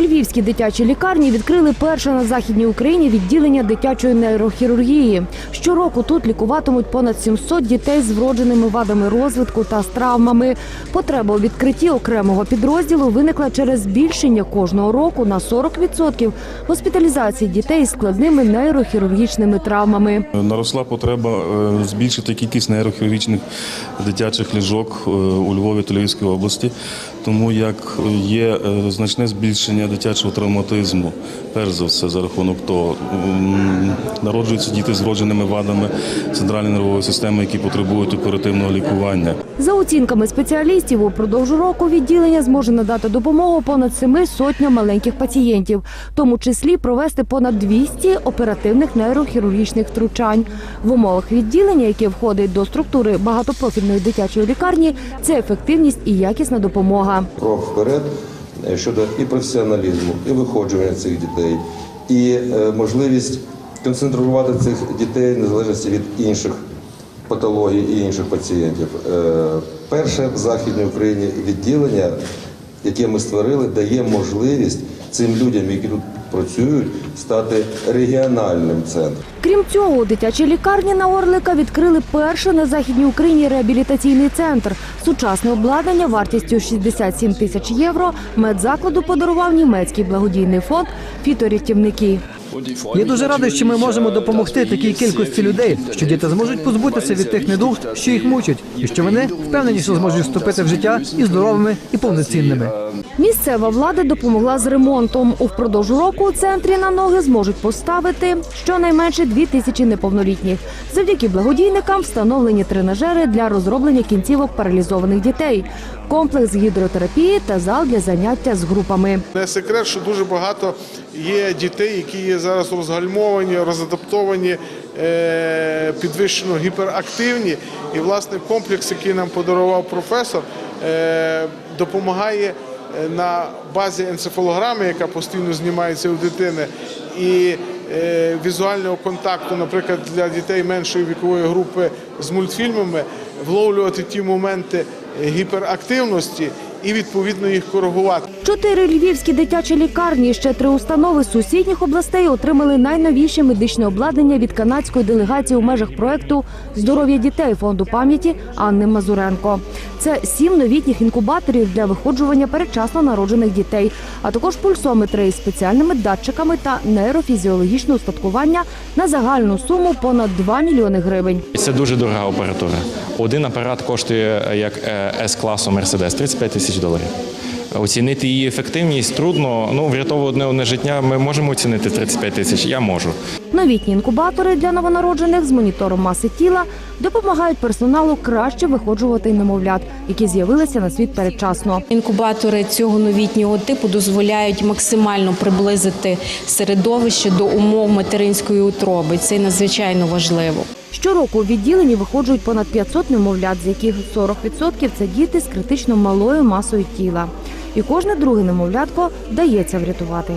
У Львівській дитячій лікарні відкрили перше на західній Україні відділення дитячої нейрохірургії. Щороку тут лікуватимуть понад 700 дітей з вродженими вадами розвитку та з травмами. Потреба у відкритті окремого підрозділу виникла через збільшення кожного року на 40% госпіталізації дітей з складними нейрохірургічними травмами. Наросла потреба е, збільшити кількість нейрохірургічних дитячих ліжок е, у Львові та Львівській області, тому як є е, значне збільшення дитячого травматизму, перш за все за рахунок того, народжуються діти з вродженими вадами центральної нервової системи, які потребують оперативного лікування. За оцінками спеціалістів, упродовж року відділення зможе надати допомогу понад семи сотням маленьких пацієнтів, в тому числі провести понад 200 оперативних нейрохірургічних втручань. В умовах відділення, яке входить до структури багатопрофільної дитячої лікарні, це ефективність і якісна допомога. крок вперед щодо і професіоналізму, і виходжування цих дітей, і е, можливість концентрувати цих дітей незалежності від інших патологій і інших пацієнтів. Е, Перше в Західній Україні відділення, яке ми створили, дає можливість цим людям, які тут працюють, стати регіональним центром. Крім цього, у дитячій лікарні на Орлика відкрили перший на західній Україні реабілітаційний центр. Сучасне обладнання вартістю 67 тисяч євро медзакладу подарував німецький благодійний фонд «Фіторятівники». Я дуже радий, що ми можемо допомогти такій кількості людей, що діти зможуть позбутися від тих недуг, що їх мучать, і що вони впевнені, що зможуть вступити в життя і здоровими, і повноцінними. Місцева влада допомогла з ремонтом. Упродовж року у центрі на ноги зможуть поставити щонайменше дві тисячі неповнолітніх. Завдяки благодійникам встановлені тренажери для розроблення кінцівок паралізованих дітей, комплекс гідротерапії та зал для заняття з групами. Не секрет, що дуже багато є дітей, які є зараз розгальмовані, розадаптовані, е, підвищено гіперактивні. І власне комплекс, який нам подарував професор, е, допомагає на базі енцефалограми, яка постійно знімається у дитини, і е, візуального контакту, наприклад, для дітей меншої вікової групи з мультфільмами, вловлювати ті моменти гіперактивності і відповідно їх коригувати. Чотири львівські дитячі лікарні і ще три установи сусідніх областей отримали найновіше медичне обладнання від канадської делегації у межах проекту Здоров'я дітей фонду пам'яті Анни Мазуренко. Це сім новітніх інкубаторів для виходжування передчасно народжених дітей, а також пульсометри із спеціальними датчиками та нейрофізіологічне устаткування на загальну суму понад 2 мільйони гривень. Це дуже дорога апаратура. Один апарат коштує е, як С-класу Мерседес 35 тисяч доларів. Оцінити її ефективність трудно. Ну, врятовувати одне одне життя ми можемо оцінити 35 тисяч. Я можу. Новітні інкубатори для новонароджених з монітором маси тіла допомагають персоналу краще виходжувати немовлят, які з'явилися на світ передчасно. Інкубатори цього новітнього типу дозволяють максимально приблизити середовище до умов материнської утроби. Це надзвичайно важливо. Щороку у відділенні виходжують понад 500 немовлят, з яких 40% – це діти з критично малою масою тіла. І кожне друге немовлятко вдається врятувати.